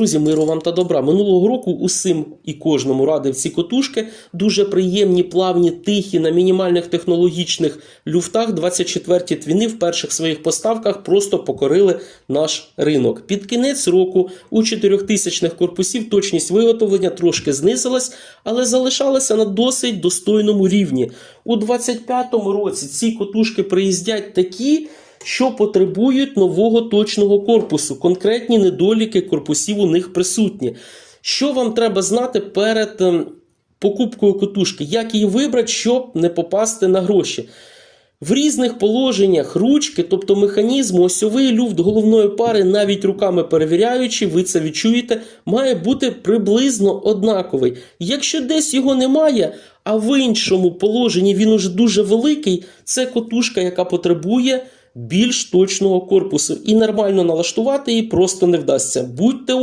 Друзі, миру вам та добра. Минулого року усім і кожному радив ці котушки. Дуже приємні, плавні, тихі, на мінімальних технологічних люфтах. 24-ті твіни в перших своїх поставках просто покорили наш ринок. Під кінець року у 4000-х корпусів точність виготовлення трошки знизилась, але залишалася на досить достойному рівні. У 25-му році ці котушки приїздять такі що потребують нового точного корпусу. Конкретні недоліки корпусів у них присутні. Що вам треба знати перед ем, покупкою котушки? Як її вибрати, щоб не попасти на гроші? В різних положеннях ручки, тобто механізм, осьовий люфт головної пари, навіть руками перевіряючи, ви це відчуєте, має бути приблизно однаковий. Якщо десь його немає, а в іншому положенні він уже дуже великий, це котушка, яка потребує більш точного корпусу. І нормально налаштувати її просто не вдасться. Будьте